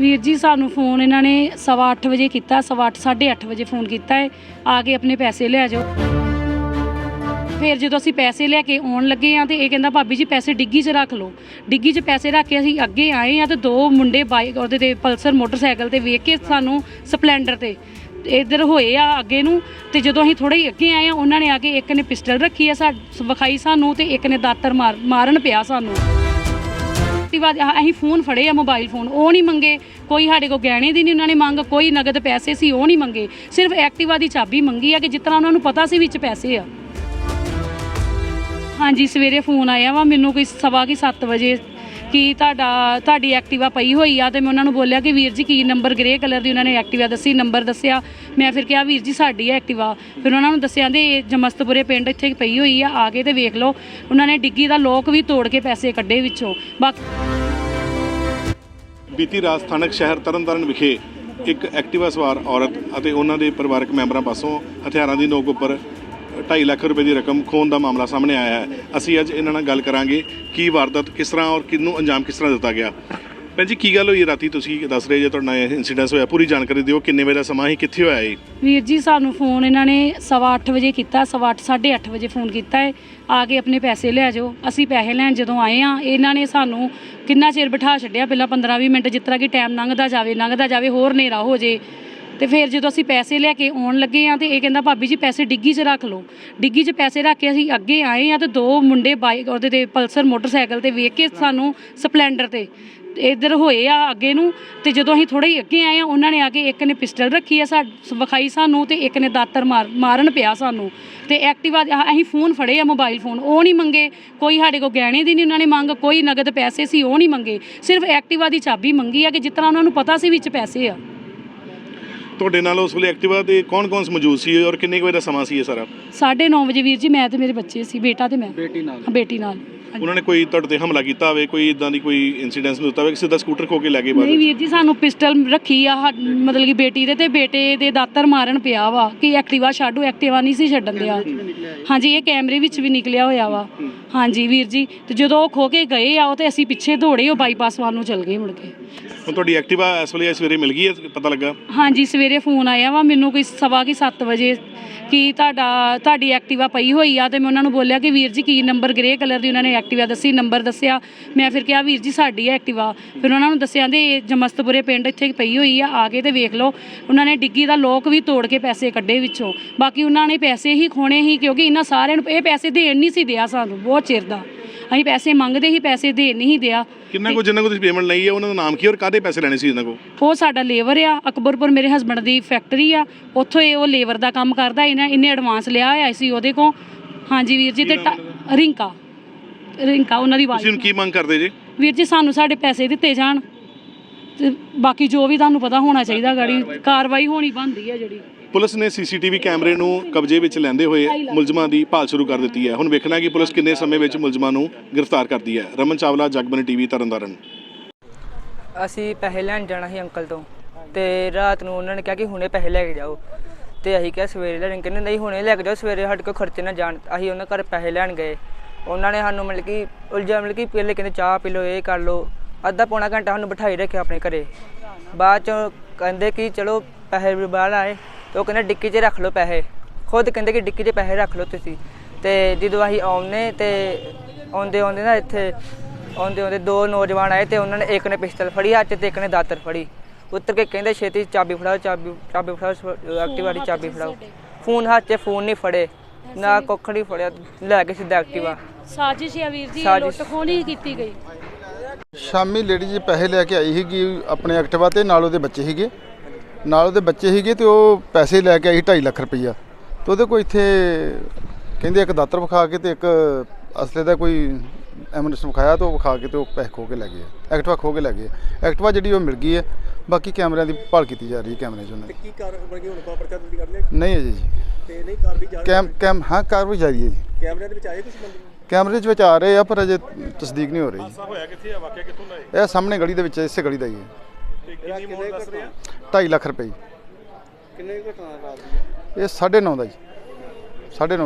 ਵੀਰ ਜੀ ਸਾਨੂੰ ਫੋਨ ਇਹਨਾਂ ਨੇ ਸਵਾ ਅੱਠ ਵਜੇ ਕੀਤਾ ਸਵਾ ਅੱਠ, ਸਾਢੇ ਅੱਠ ਵਜੇ ਫੋਨ ਕੀਤਾ ਹੈ। ਆ ਕੇ ਆਪਣੇ ਪੈਸੇ ਲੈ ਜਾਓ। ਫਿਰ ਜਦੋਂ ਅਸੀਂ ਪੈਸੇ ਲੈ ਕੇ ਆਉਣ ਲੱਗੇ ਆ ਤੇ ਇਹ ਕਹਿੰਦਾ ਭਾਬੀ ਜੀ ਪੈਸੇ ਡਿੱਗੀ 'ਚ ਰੱਖ ਲਓ। ਡਿੱਗੀ 'ਚ ਪੈਸੇ ਰੱਖ ਕੇ ਅਸੀਂ ਅੱਗੇ ਆਏ ਆ ਤੇ ਦੋ ਮੁੰਡੇ ਬਾਈਕ ਉਹਦੇ ਤੇ ਪਲਸਰ ਮੋਟਰਸਾਈਕਲ ਤੇ ਵੇਖ ਕੇ ਸਾਨੂੰ ਸਪਲੈਂਡਰ ਤੇ ਇਧਰ ਹੋਏ ਆ ਅੱਗੇ ਨੂੰ ਤੇ ਜਦੋਂ ਅਸੀਂ ਥੋੜੇ ਹੀ ਅੱਗੇ ਆਏ ਆ ਉਹਨਾਂ ਨੇ ਆ ਕੇ ਇੱਕ ਨੇ ਪਿਸਟਲ ਰੱਖੀ ਆ ਸਾ ਵਿਖਾਈ ਸਾਨੂੰ ਤੇ ਇੱਕ ਨੇ ਦਾਤਰ ਮਾਰ ਮਾਰਨ ਪਿਆ ਸਾਨੂੰ। ਐਕਟਿਵਾ ਅਸੀਂ ਫੋਨ ਫੜੇ ਆ ਮੋਬਾਈਲ ਫੋਨ ਉਹ ਨਹੀਂ ਮੰਗੇ। ਕੋਈ ਸਾਡੇ ਕੋਲ ਗਹਿਣੇ ਦੀ ਨਹੀਂ ਉਹਨਾਂ ਨੇ ਮੰਗ, ਕੋਈ ਨਗਦ ਪੈਸੇ ਸੀ, ਉਹ ਨਹੀਂ ਮੰਗੇ। ਸਿਰਫ ਐਕਟਿਵਾ ਦੀ ਚਾਬੀ ਮੰਗੀ ਆ ਕਿ ਜਿਸ ਤਰ੍ਹਾਂ ਉਹਨਾਂ ਨੂੰ ਪਤਾ ਸੀ ਵਿੱਚ ਪੈਸੇ ਆ। ਹਾਂਜੀ, ਸਵੇਰੇ ਫੋਨ ਆਇਆ ਵਾ, ਮੈਨੂੰ ਕੋਈ ਸਵਾ ਕੀ 7 ਵਜੇ ਕਿ ਤੁਹਾਡਾ, ਤੁਹਾਡੀ ਐਕਟਿਵਾ ਪਈ ਹੋਈ ਆ ਤੇ ਮੈਂ ਉਹਨਾਂ ਨੂੰ ਬੋਲਿਆ ਕਿ ਵੀਰ ਜੀ ਕੀ ਨੰਬਰ ਗ੍ਰੇ ਕਲਰ ਦੀ ਉਹਨਾਂ ਨੇ ਐਕਟਿਵਾ ਦੱਸੀ ਨੰਬਰ ਦੱਸਿਆ। ਮੈਂ ਫਿਰ ਕਿਹਾ, ਵੀਰ ਜੀ ਸਾਡੀ ਹੈ ਐਕਟਿਵਾ ਫਿਰ ਉਹਨਾਂ ਨੂੰ ਦੱਸਿਆ ਦੇ ਜਮਸਤਪੁਰੇ ਪਿੰਡ ਇੱਥੇ ਪਈ ਹੋਈ ਆ ਆ ਕੇ ਤੇ ਵੇਖ ਲਓ। ਉਹਨਾਂ ਨੇ ਡਿੱਗੀ ਦਾ ਲੋਕ ਵੀ ਤੋੜ ਕੇ ਪੈਸੇ ਕੱਢੇ ਵਿੱਚੋਂ। ਬਾਕੀ ਬੀਤੀ ਰਾਤ ਸਥਾਨਕ ਸ਼ਹਿਰ ਤਰਨਤਾਰਨ ਵਿਖੇ ਇੱਕ ਐਕਟਿਵਾ ਸਵਾਰ ਔਰਤ ਅਤੇ ਉਹਨਾਂ ਦੇ ਪਰਿਵਾਰਕ ਮੈਂਬਰਾਂ ਪਾਸੋਂ ਹਥਿਆਰਾਂ ਦੀ ਨੋਕ ਉੱਪਰ 2.5 ਲੱਖ ਰੁਪਏ ਦੀ ਰਕਮ ਖੋਣ ਦਾ ਮਾਮਲਾ ਸਾਹਮਣੇ ਆਇਆ ਹੈ। ਅਸੀਂ ਅੱਜ ਇਹਨਾਂ ਨਾਲ ਗੱਲ ਕਰਾਂਗੇ ਕੀ ਵਾਰਦਾਤ ਕਿਸ ਤਰ੍ਹਾਂ ਔਰ ਕਿਹਨੂੰ ਅੰਜਾਮ ਕਿਸ ਤਰ੍ਹਾਂ ਦਿੱਤਾ ਗਿਆ। ਭੈਣ ਜੀ ਕੀ ਗੱਲ ਹੋਈ ਰਾਤੀ ਤੁਸੀਂ ਦੱਸ ਰਹੇ ਜੇ ਤੁਹਾਡਾ ਇਹ ਇਨਸੀਡੈਂਟ ਹੋਇਆ ਪੂਰੀ ਜਾਣਕਾਰੀ ਦਿਓ ਕਿੰਨੇ ਵਜੇ ਦਾ ਸਮਾਂ ਸੀ ਕਿੱਥੇ ਹੋਇਆ ਇਹ? ਵੀਰ ਜੀ ਸਾਨੂੰ ਫੋਨ ਇਹਨਾਂ ਨੇ ਸਵਾ ਅੱਠ ਵਜੇ ਕੀਤਾ ਸਵਾ ਅੱਠ, ਸਾਢੇ ਅੱਠ ਵਜੇ ਫੋਨ ਕੀਤਾ ਹੈ। ਆ ਕੇ ਆਪਣੇ ਪੈਸੇ ਲੈ ਜਾਓ। ਅਸੀਂ ਪੈਸੇ ਲੈਣ ਜਦੋਂ ਆਏ ਆ ਇਹਨਾਂ ਨੇ ਸਾਨੂੰ ਕਿੰਨਾ ਚਿਰ ਬਿਠਾ ਛੱਡਿਆ? ਪਹਿਲਾਂ 15-20 ਮਿੰਟ ਜਿਸ ਤਰ੍ਹਾਂ ਕਿ ਟਾਈਮ ਲੰਘਦਾ ਜਾਵੇ ਲੰਘਦਾ ਜਾਵੇ ਹੋਰ ਹਨੇਰਾ ਹੋ ਜੇ। ਤੇ ਫਿਰ ਜਦੋਂ ਅਸੀਂ ਪੈਸੇ ਲੈ ਕੇ ਆਉਣ ਲੱਗੇ ਆ ਤੇ ਇਹ ਕਹਿੰਦਾ, ਭਾਬੀ ਜੀ, ਪੈਸੇ ਡਿੱਗੀ 'ਚ ਰੱਖ ਲਓ। ਡਿੱਗੀ 'ਚ ਪੈਸੇ ਰੱਖ ਕੇ ਅਸੀਂ ਅੱਗੇ ਆਏ ਆ ਤੇ ਦੋ ਮੁੰਡੇ ਬਾਈਕ ਉਹਦੇ ਤੇ ਪਲਸਰ ਮੋਟਰਸਾਈਕਲ ਤੇ ਵੇਖ ਕੇ ਸਾਨੂੰ ਸਪਲੈਂਡਰ ਤੇ ਇਧਰ ਹੋਏ ਆ ਅੱਗੇ ਨੂੰ ਤੇ ਜਦੋਂ ਅਸੀਂ ਥੋੜੇ ਹੀ ਅੱਗੇ ਆਏ ਆ ਉਹਨਾਂ ਨੇ ਆ ਕੇ ਇੱਕ ਨੇ ਪਿਸਟਲ ਰੱਖੀ ਆ ਸਾ, ਵਿਖਾਈ ਸਾਨੂੰ ਤੇ ਇੱਕ ਨੇ ਦਾਤਰ ਮਾਰ, ਮਾਰਨ ਪਿਆ ਸਾਨੂੰ ਤੇ ਐਕਟਿਵਾ ਅਸੀਂ ਫੋਨ ਫੜੇ ਆ ਮੋਬਾਈਲ ਫੋਨ, ਉਹ ਨਹੀਂ ਮੰਗੇ। ਕੋਈ ਸਾਡੇ ਕੋਲ ਗਹਿਣੇ ਦੀ ਨਹੀਂ ਉਹਨਾਂ ਨੇ ਮੰਗ, ਕੋਈ ਨਗਦ ਪੈਸੇ ਸੀ, ਉਹ ਨਹੀਂ ਮੰਗੇ। ਸਿਰਫ ਐਕਟਿਵਾ ਦੀ ਚਾਬੀ ਮੰਗੀ ਆ ਕਿ ਜਿਸ ਤਰ੍ਹਾਂ ਉਹਨਾਂ ਨੂੰ ਪਤਾ ਸੀ ਵਿੱਚ ਪੈਸੇ ਆ। ਤੁਹਾਡੇ ਨਾਲ ਉਸ ਵੇਲੇ ਐਕਟਿਵਾ ਤੇ ਕੌਣ-ਕੌਣ ਮੌਜੂਦ ਸੀ ਔਰ ਕਿੰਨੇ ਕੁ ਵਜੇ ਦਾ ਸਮਾਂ ਸੀ ਇਹ ਸਾਰਾ? 9:30 ਵਜੇ ਵੀਰ ਜੀ ਮੈਂ ਤੇ ਮੇਰੇ ਬੱਚੇ ਸੀ ਬੇਟਾ ਤੇ ਮੈਂ। ਬੇਟੀ ਨਾਲ। ਬੇਟੀ ਨਾਲ। ਉਹਨਾਂ ਨੇ ਕੋਈ ਤੁਹਾਡੇ ਤੇ ਹਮਲਾ ਕੀਤਾ ਹੋਵੇ ਕੋਈ ਇਦਾਂ ਦੀ ਕੋਈ ਇਨਸੀਡੈਂਟ ਨਹੀਂ ਦਿੱਤਾ ਹੋਵੇ ਕਿ ਸਿੱਧਾ ਸਕੂਟਰ ਖੋ ਕੇ ਲੈ ਗਏ ਨਹੀਂ? ਵੀਰ ਜੀ ਸਾਨੂੰ ਪਿਸਟਲ ਰੱਖੀ ਆ ਹਾ- ਮਤਲਬ ਕਿ ਬੇਟੀ ਦੇ ਤੇ ਬੇਟੇ ਦੇ ਦਾਤਰ ਮਾਰਨ ਪਿਆ ਵਾ ਕਿ ਐਕਟਿਵਾ ਛੱਡੋ ਐਕਟਿਵਾ ਨਹੀਂ ਸੀ ਛੱਡਣ ਦਿਆ। ਹਾਂਜੀ ਇਹ ਕੈਮਰੇ ਵਿੱਚ ਵੀ ਨਿਕਲਿਆ ਹੋਇਆ ਵਾ। ਹਾਂਜੀ ਵੀਰ ਜੀ ਤੇ ਜਦੋਂ ਉਹ ਖੋ ਕੇ ਗਏ ਆ ਉਹ ਤੇ ਅਸੀਂ ਪਿੱਛੇ ਦੌੜੇ ਉਹ ਬਾਈਪਾਸ ਵੱਲ ਨੂੰ ਚਲ ਗਏ ਮੁੜ ਕੇ। ਹੁਣ ਤੁਹਾਡੀ ਐਕਟਿਵਾ ਇਸ ਵੇਲੇ ਸਵੇਰੇ ਮਿਲ ਗਈ ਹੈ ਪਤਾ ਲੱਗਾ? ਹਾਂਜੀ ਸਵੇਰੇ ਫੋਨ ਆਇਆ ਵਾ ਮੈਨੂੰ ਕੋਈ ਸਵਾ ਕੀ 7 ਵਜੇ ਕਿ ਤੁਹਾਡਾ ਤੁਹਾਡੀ ਐਕਟਿਵਾ ਪਈ ਹੋਈ ਆ ਤੇ ਮੈਂ ਉਹਨਾਂ ਨੂੰ ਬੋਲਿਆ ਕਿ ਵੀਰ ਜੀ ਕੀ ਨੰਬਰ ਗ੍ਰੇ ਕਲਰ ਦੀ ਉਹਨਾਂ ਨੇ ਐਕਟਿਵਾ ਦੱਸੀ ਨੰਬਰ ਦੱਸਿਆ। ਮੈਂ ਫਿਰ ਕਿਹਾ ਵੀਰ ਜੀ ਸਾਡੀ ਹੈ ਐਕਟਿਵਾ। ਫਿਰ ਉਹਨਾਂ ਨੂੰ ਦੱਸਿਆ ਦੇ ਜਮਸਤਪੁਰੇ ਪਿੰਡ ਇੱਥੇ ਪਈ ਹੋਈ ਆ ਆ ਕੇ ਤੇ ਵੇਖ ਲਓ। ਉਹਨਾਂ ਨੇ ਡਿੱਗੀ ਦਾ ਲੋਕ ਵੀ ਤੋੜ ਕੇ ਪੈਸੇ ਕੱਢੇ ਵਿੱਚੋਂ। ਬਾਕੀ ਉਹਨਾਂ ਨੇ ਪੈਸੇ ਹੀ ਖੋਣੇ ਸੀ ਕਿਉਂਕਿ ਇਹਨਾਂ ਸਾਰਿਆਂ ਨੂੰ ਇਹ ਪੈਸੇ ਦੇਣ ਨਹੀਂ ਸੀ ਦਿਆ ਸਾਨੂੰ ਬਹੁਤ ਚਿਰ ਦਾ। ਅਸੀਂ ਪੈਸੇ ਮੰਗਦੇ ਹੀ ਪੈਸੇ ਦੇਣ ਨਹੀਂ ਦਿਆ। ਕਿੰਨਾ ਕੋ ਜਿੰਨਾ ਕੋ ਤੁਸੀਂ ਪੇਮੈਂਟ ਲਈ ਹੈ ਉਹਨਾਂ ਦਾ ਨਾਮ ਕੀ ਔਰ ਕਾਹਦੇ ਪੈਸੇ ਲੈਣੇ ਸੀ ਇਹਨਾਂ ਕੋ? ਉਹ ਸਾਡਾ ਲੇਬਰ ਆ ਅਕਬਰਪੁਰ ਮੇਰੇ ਹਸਬੰਡ ਦੀ ਫੈਕਟਰੀ ਆ। ਉੱਥੋਂ ਇਹ ਉਹ ਲੇਬਰ ਦਾ ਕੰਮ ਕਰਦਾ ਇਹਨਾਂ ਇਹਨੇ ਐਡਵਾਂਸ ਲਿਆ ਹੋਇਆ ਸੀ ਉਹਦੇ ਕੋਲ। ਹਾਂਜੀ ਵੀਰ ਜੀ ਤੇ ਟ- ਰਿੰਕਾ। ਰਿੰਕਾ ਉਹਨਾਂ ਦੀ ਤੁਸੀਂ ਹੁਣ ਵਾਈਫ ਕੀ ਮੰਗ ਕਰਦੇ ਜੇ? ਵੀਰ ਜੀ ਸਾਨੂੰ ਸਾਡੇ ਪੈਸੇ ਦਿੱਤੇ ਜਾਣ ਤੇ ਬਾਕੀ ਜੋ ਵੀ ਤੁਹਾਨੂੰ ਪਤਾ ਹੋਣਾ ਚਾਹੀਦਾ ਗਾੜੀ ਕਾਰਵਾਈ ਹੋਣੀ ਬਣਦੀ ਹੈ ਜਿਹੜੀ। ਪੁਲਿਸ ਨੇ ਸੀਸੀਟੀਵੀ ਕੈਮਰੇ ਨੂੰ ਕਬਜ਼ੇ ਵਿੱਚ ਲੈਂਦੇ ਹੋਏ ਮੁਲਜ਼ਮਾਂ ਦੀ ਭਾਲ ਸ਼ੁਰੂ ਕਰ ਦਿੱਤੀ ਹੈ। ਹੁਣ ਵੇਖਣਾ ਕਿ ਪੁਲਿਸ ਕਿੰਨੇ ਸਮੇਂ ਵਿੱਚ ਮੁਲਜ਼ਮਾਂ ਨੂੰ ਗ੍ਰਿਫਤਾਰ ਕਰਦੀ ਹੈ। ਰਮਨ ਚਾਵਲਾ ਜਗਬਨੀ ਟੀਵੀ ਤਰਨਤਾਰਨ। ਅਸੀਂ ਪੈਸੇ ਲੈਣ ਜਾਣਾ ਸੀ ਅੰਕਲ ਤੋਂ ਤੇ ਰਾਤ ਨੂੰ ਉਹਨਾਂ ਨੇ ਕਿਹਾ ਕਿ ਹੁਣੇ ਪੈਸੇ ਲੈ ਕੇ ਜਾਓ। ਤੇ ਅਸੀਂ ਕਿਹਾ ਸਵੇਰੇ ਲੈਣ ਕਹਿੰਦੇ ਨਹੀਂ ਹੁਣੇ ਲੈ ਕੇ ਜਾਓ ਸਵੇਰੇ ਸਾਡੇ ਕੋਲ ਖਰਚੇ ਨਾ ਜਾਣ। ਅਸੀਂ ਉਹਨਾਂ ਘਰ ਪੈਸੇ ਲੈਣ ਗਏ। ਉਹਨਾਂ ਨੇ ਸਾਨੂੰ ਮਤਲਬ ਕਿ ਉਲਝਾ ਮਤਲਬ ਕਿ ਪਹਿਲੇ ਕਹਿੰਦੇ ਚਾਹ ਪੀ ਲਓ ਇਹ ਕਰ ਲਓ। ਅੱਧਾ ਪੌਣਾ ਘੰਟਾ ਸਾਨੂੰ ਬਿਠਾਈ ਰੱਖਿਆ ਆਪਣੇ ਘਰੇ। ਬਾਅਦ ਚ ਕਹਿੰਦੇ ਕਿ ਚਲੋ ਪੈਸੇ ਵੀ ਬਾਹਰ ਆਏ ਤੇ ਉਹ ਕਹਿੰਦੇ ਡਿੱਕੀ 'ਚ ਰੱਖ ਲਓ ਪੈਸੇ। ਖੁਦ ਕਹਿੰਦੇ ਕਿ ਡਿੱਕੀ 'ਚ ਪੈਸੇ ਰੱਖ ਲਓ ਤੁਸੀਂ। ਤੇ ਜਦੋਂ ਅਸੀਂ ਆਉਂਦੇ ਤੇ ਆਉਂਦੇ ਆਉਂਦੇ ਨਾ ਇੱਥੇ ਆਉਂਦੇ ਆਉਂਦੇ ਦੋ ਨੌਜਵਾਨ ਆਏ ਤੇ ਉਹਨਾਂ ਨੇ ਇੱਕ ਨੇ ਪਿਸਤਲ ਫੜੀ ਹੱਥ ਤੇ ਇੱਕ ਨੇ ਦਾਤਰ ਫੜੀ। ਉੱਤਰ ਕੇ ਕਹਿੰਦੇ ਛੇਤੀ ਚਾਬੀ ਫੜਾਓ ਚਾਬੀ ਚਾਬੀ ਫੜਾਓ ਐਕਟਿਵਾ ਦੀ ਚਾਬੀ ਫੜਾਓ। ਫੋਨ ਹੱਥ 'ਚ ਫੋਨ ਨਹੀਂ ਫੜੇ। ਨਾ ਕੁੱਖ ਨਹੀਂ ਫੜਿਆ ਲੈ ਕੇ ਸਿੱਧਾ ਐਕਟਿਵਾ ਸਾਜ਼ਿਸ਼ ਆ ਵੀਰ ਜੀ ਸਾਜ਼ਿਸ਼। ਲੁੱਟ ਖੋਹਣੀ ਕੀਤੀ ਗਈ। ਸ਼ਾਮੀ ਲੇਡੀ ਜੀ ਪੈਸੇ ਲੈ ਕੇ ਆਈ ਸੀਗੀ ਆਪਣੇ ਐਕਟਿਵਾ ਤੇ ਨਾਲ ਉਹਦੇ ਬੱਚੇ ਸੀਗੇ। ਨਾਲ ਉਹਦੇ ਬੱਚੇ ਸੀਗੇ ਤੇ ਉਹ ਪੈਸੇ ਲੈ ਕੇ ਆਈ 2.5 ਲੱਖ ਰੁਪਈਆ। ਤੇ ਉਹਦੇ ਕੋਲ ਇੱਥੇ ਕਹਿੰਦੇ ਇੱਕ ਦਾਤਰ ਵਿਖਾ ਕੇ ਤੇ ਇੱਕ ਅਸਲੇ ਦਾ ਕੋਈ ਐਮਰਜੈਂਸੀ ਵਿਖਾਇਆ ਤੇ ਉਹ ਵਿਖਾ ਕੇ ਤੇ ਉਹ ਪੈਸੇ ਖੋ ਕੇ ਲੈ ਗਏ ਐਕਟਿਵਾ ਖੋ ਕੇ ਲੈ ਗਏ ਐਕਟਿਵਾ ਜਿਹੜੀ ਉਹ ਮਿਲ ਗਈ ਹੈ ਬਾਕੀ ਕੈਮਰਿਆਂ ਦੀ ਭਾਲ ਕੀਤੀ ਜਾ ਰਹੀ ਹੈ ਕੈਮਰੇ 'ਚ ਉਹਨਾਂ ਦੀ। ਕੀ ਕਾਰਵਾਈ ਹੁਣ ਕੋ ਪਰਚਾ ਦਰਜ ਕਰ ਲਿਆ? ਨਹੀਂ ਅਜੇ ਜੀ। ਤੇ ਨਹੀਂ ਕਾਰਵਾਈ ਜਾ ਕੈਮ ਕੈਮ ਹਾਂ ਕਾਰਵਾਈ ਜਾਰੀ ਹੈ ਜੀ। ਕੈਮਰਿਆਂ ਦੇ ਵਿੱਚ ਆਏ ਕੁਝ ਬੰਦੇ? ਕੈਮਰੇ 'ਚ ਵਿੱਚ ਆ ਰਹੇ ਆ ਪਰ ਅਜੇ ਤਸਦੀਕ ਨਹੀਂ ਹੋ ਰਹੀ। ਜੀ ਹੋਇਆ ਕਿੱਥੇ ਆ? ਵਾਕਿਆ ਕਿੱਥੋਂ ਦਾ ਇਹ ਸਾਹਮਣੇ ਗਲੀ ਦੇ ਵਿੱਚ ਹੈ, ਇਸੇ ਗਲੀ ਦਾ ਹੀ ਹੈ। ਤੇ ਕਿੰਨੀ ਮੋੜ ਦੱਸ ਰਿਹਾ 2.5 ਲੱਖ ਰੁਪਏ ਜੀ। ਕਿੰਨੇ ਘਟਨਾ ਰਾਤ ਦੀ ਇਹ 9.5 ਦਾ ਜੀ। 9.5